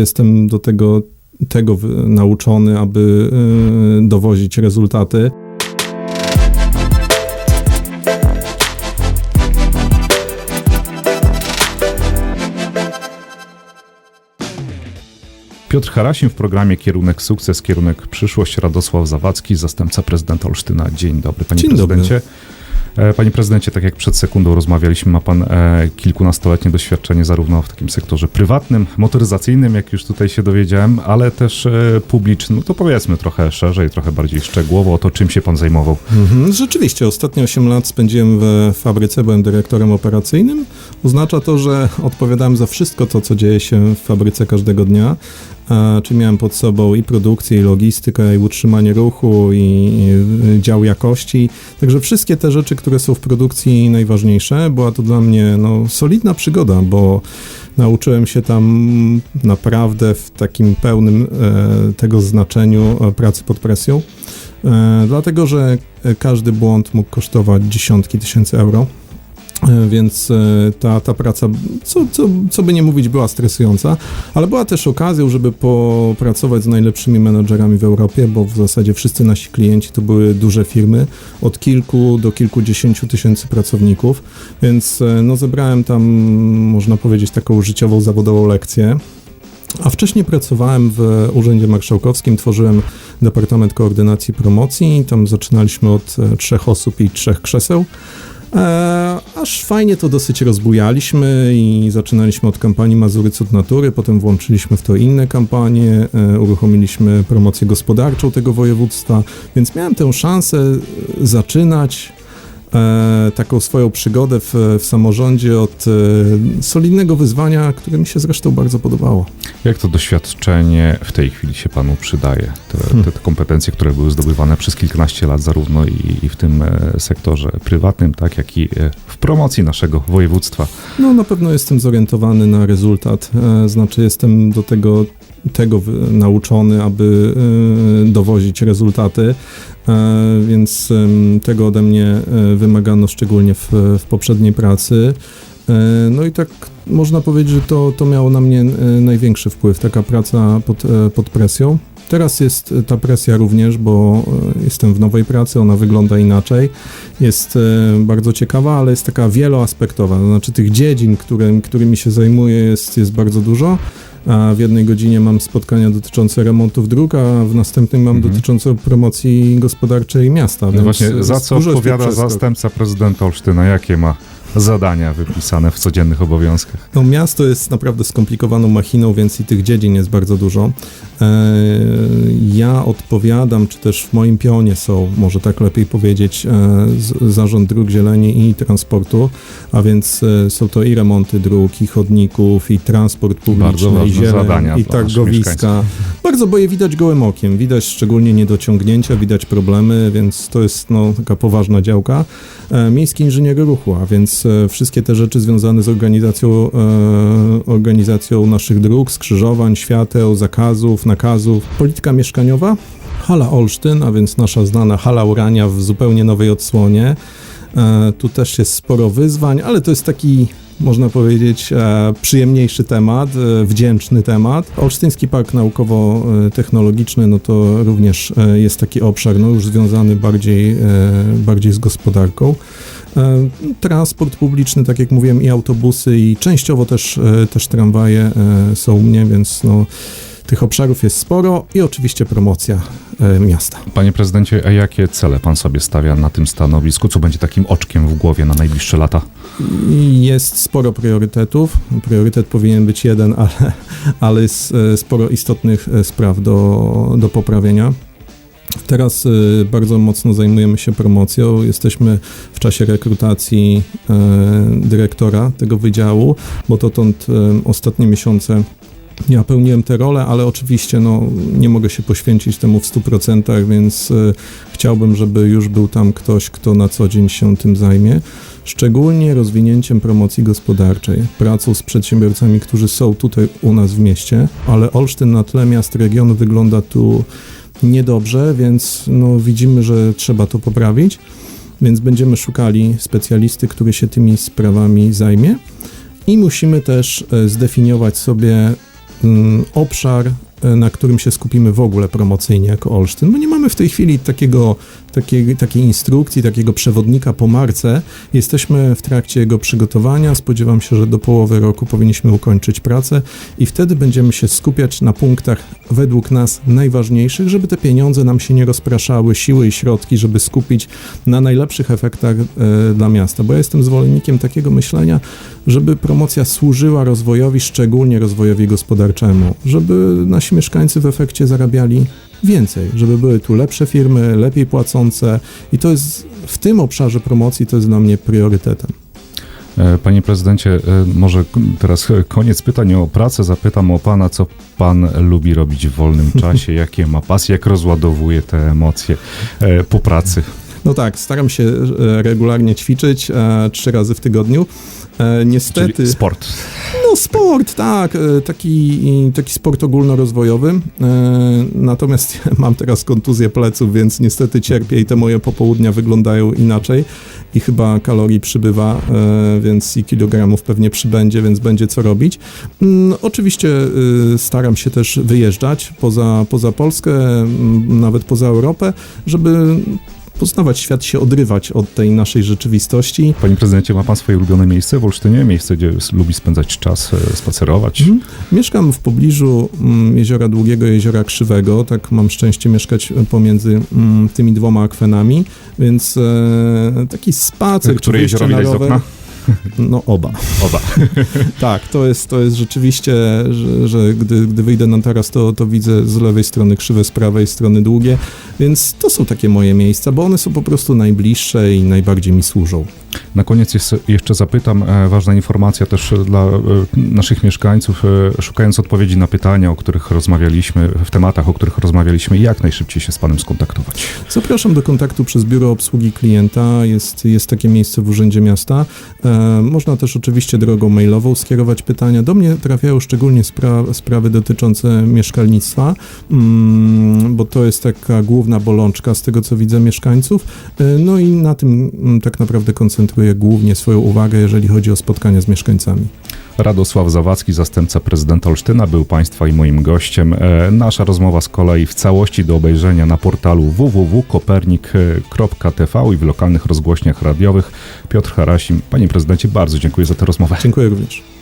Jestem do tego, tego nauczony, aby y, dowozić rezultaty. Piotr Harasim w programie Kierunek Sukces, Kierunek Przyszłość, Radosław Zawadzki, zastępca prezydenta Olsztyna. Dzień dobry, panie Dzień dobry. prezydencie. E, Panie prezydencie, tak jak przed sekundą rozmawialiśmy, ma pan e, kilkunastoletnie doświadczenie zarówno w takim sektorze prywatnym, motoryzacyjnym, jak już tutaj się dowiedziałem, ale też e, publicznym. No to powiedzmy trochę szerzej, trochę bardziej szczegółowo o to, czym się pan zajmował. Mhm. Rzeczywiście, ostatnie 8 lat spędziłem w fabryce, byłem dyrektorem operacyjnym. Oznacza to, że odpowiadałem za wszystko to, co dzieje się w fabryce każdego dnia. E, Czyli miałem pod sobą i produkcję, i logistykę, i utrzymanie ruchu, i dział jakości. Także wszystkie te rzeczy, które są w produkcji najważniejsze, była to dla mnie no, solidna przygoda, bo nauczyłem się tam naprawdę w takim pełnym e, tego znaczeniu e, pracy pod presją. E, dlatego, że e, każdy błąd mógł kosztować dziesiątki tysięcy euro. E, Więc e, ta, ta praca, co, co, co by nie mówić, była stresująca, ale była też okazją, żeby popracować z najlepszymi menedżerami w Europie, bo w zasadzie wszyscy nasi klienci to były duże firmy, od kilku do kilkudziesięciu tysięcy pracowników, więc e, no, zebrałem tam, można powiedzieć, taką życiową, zawodową lekcję. A wcześniej pracowałem w Urzędzie Marszałkowskim, tworzyłem Departament Koordynacji Promocji tam zaczynaliśmy od trzech osób i trzech krzeseł. E, aż fajnie to dosyć rozbujaliśmy i zaczynaliśmy od kampanii Mazury Cud Natury, potem włączyliśmy w to inne kampanie, e, uruchomiliśmy promocję gospodarczą tego województwa, więc miałem tę szansę e, zaczynać e, taką swoją przygodę w, w samorządzie od e, solidnego wyzwania, które mi się zresztą bardzo podobało. Jak to doświadczenie w tej chwili się panu przydaje? Te, Hmm. te, te kompetencje, które były zdobywane przez kilkanaście lat, zarówno i, i w tym e, sektorze prywatnym, tak jak i e, w promocji naszego województwa. No na pewno jestem zorientowany na rezultat, e, znaczy jestem do tego, tego nauczony, aby e, dowozić rezultaty, więc tego ode mnie wymagano szczególnie w, w poprzedniej pracy. E, No i tak można powiedzieć, że to, to miało na mnie e, największy wpływ, taka praca pod, e, pod presją. Teraz jest ta presja również, bo jestem w nowej pracy, ona wygląda inaczej. Jest bardzo ciekawa, ale jest taka wieloaspektowa. To znaczy tych dziedzin, którym, którymi się zajmuję jest, jest bardzo dużo. A w jednej godzinie mam spotkania dotyczące remontów dróg, a w następnej mam Mhm. dotyczące promocji gospodarczej miasta. No właśnie, za co odpowiada zastępca prezydenta Olsztyna? Jakie ma zadania wypisane w codziennych obowiązkach? No, miasto jest naprawdę skomplikowaną machiną, więc i tych dziedzin jest bardzo dużo. E, ja odpowiadam, czy też w moim pionie są, może tak lepiej powiedzieć, e, Zarząd Dróg Zieleni i Transportu, a więc e, są to i remonty dróg, i chodników, i transport publiczny, i zieleń, i targowiska. Bardzo, bo je widać gołym okiem. Widać szczególnie niedociągnięcia, widać problemy, więc to jest no, taka poważna działka. Miejski inżynier ruchu, a więc e, wszystkie te rzeczy związane z organizacją, e, organizacją naszych dróg, skrzyżowań, świateł, zakazów, nakazów. Polityka mieszkaniowa, hala Olsztyn, a więc nasza znana hala Urania w zupełnie nowej odsłonie. E, Tu też jest sporo wyzwań, ale to jest taki, można powiedzieć, e, przyjemniejszy temat, e, wdzięczny temat. Olsztyński Park Naukowo-Technologiczny, no to również e, jest taki obszar, no już związany bardziej, bardziej z gospodarką. E, Transport publiczny, tak jak mówiłem, i autobusy, i częściowo też, e, też tramwaje e, są u mnie, więc no, tych obszarów jest sporo i oczywiście promocja miasta. Panie prezydencie, a jakie cele pan sobie stawia na tym stanowisku? Co będzie takim oczkiem w głowie na najbliższe lata? Jest sporo priorytetów. Priorytet powinien być jeden, ale, ale jest sporo istotnych spraw do, do poprawienia. Teraz e, bardzo mocno zajmujemy się promocją. Jesteśmy w czasie rekrutacji e, dyrektora tego wydziału, bo dotąd e, ostatnie miesiące ja pełniłem tę rolę, ale oczywiście no, nie mogę się poświęcić temu w 100%, więc e, chciałbym, żeby już był tam ktoś, kto na co dzień się tym zajmie szczególnie rozwinięciem promocji gospodarczej, pracą z przedsiębiorcami, którzy są tutaj u nas w mieście, ale Olsztyn na tle miast regionu wygląda tu niedobrze, więc no, widzimy, że trzeba to poprawić, więc będziemy szukali specjalisty, który się tymi sprawami zajmie. I musimy też e, zdefiniować sobie mm, obszar, e, na którym się skupimy w ogóle promocyjnie jako Olsztyn, bo nie mamy w tej chwili takiego, takiej, takiej instrukcji, takiego przewodnika po marce. Jesteśmy w trakcie jego przygotowania. Spodziewam się, że do połowy roku powinniśmy ukończyć pracę i wtedy będziemy się skupiać na punktach według nas najważniejszych, żeby te pieniądze nam się nie rozpraszały, siły i środki, żeby skupić na najlepszych efektach e, dla miasta. Bo ja jestem zwolennikiem takiego myślenia, żeby promocja służyła rozwojowi, szczególnie rozwojowi gospodarczemu, żeby nasi mieszkańcy w efekcie zarabiali więcej, żeby były tu lepsze firmy, lepiej płacące i to jest w tym obszarze promocji to jest dla mnie priorytetem. E, Panie prezydencie, e, może teraz e, koniec pytań o pracę. Zapytam o pana, co pan lubi robić w wolnym czasie, jakie ma pasje, jak rozładowuje te emocje po pracy. No tak, staram się e, regularnie ćwiczyć e, trzy razy w tygodniu. E, Niestety. Czyli sport. No sport, tak, taki, taki sport ogólnorozwojowy. Natomiast mam teraz kontuzję pleców, więc niestety cierpię i te moje popołudnia wyglądają inaczej i chyba kalorii przybywa, więc i kilogramów pewnie przybędzie, więc będzie co robić. Mm, Oczywiście staram się też wyjeżdżać poza, poza Polskę, nawet poza Europę, żeby poznawać świat, się odrywać od tej naszej rzeczywistości. Panie prezydencie, ma pan swoje ulubione miejsce w Olsztynie? Miejsce, gdzie lubi spędzać czas, e, spacerować? Mhm. Mieszkam w pobliżu mm, Jeziora Długiego i Jeziora Krzywego, tak mam szczęście mieszkać e, pomiędzy mm, tymi dwoma akwenami, więc e, taki spacer, Które wyjście jezioro widać z okna? No oba. Oba. Tak, to jest, to jest rzeczywiście, że, że gdy, gdy wyjdę na taras, to, to widzę z lewej strony krzywe, z prawej strony długie, więc to są takie moje miejsca, bo one są po prostu najbliższe i najbardziej mi służą. Na koniec jeszcze zapytam, e, ważna informacja też dla e, naszych mieszkańców, e, szukając odpowiedzi na pytania, o których rozmawialiśmy, w tematach, o których rozmawialiśmy, jak najszybciej się z panem skontaktować. Zapraszam do kontaktu przez Biuro Obsługi Klienta. Jest, jest takie miejsce w Urzędzie Miasta. Można też oczywiście drogą mailową skierować pytania. Do mnie trafiają szczególnie spra- sprawy dotyczące mieszkalnictwa, mm, bo to jest taka główna bolączka z tego, co widzę mieszkańców. E, no i na tym mm, tak naprawdę koncentruję głównie swoją uwagę, jeżeli chodzi o spotkania z mieszkańcami. Radosław Zawadzki, zastępca prezydenta Olsztyna, był Państwa i moim gościem. E, Nasza rozmowa z kolei w całości do obejrzenia na portalu www.kopernik.tv i w lokalnych rozgłośniach radiowych. Piotr Harasim, Panie Prezydencie, bardzo dziękuję za tę rozmowę. Dziękuję również.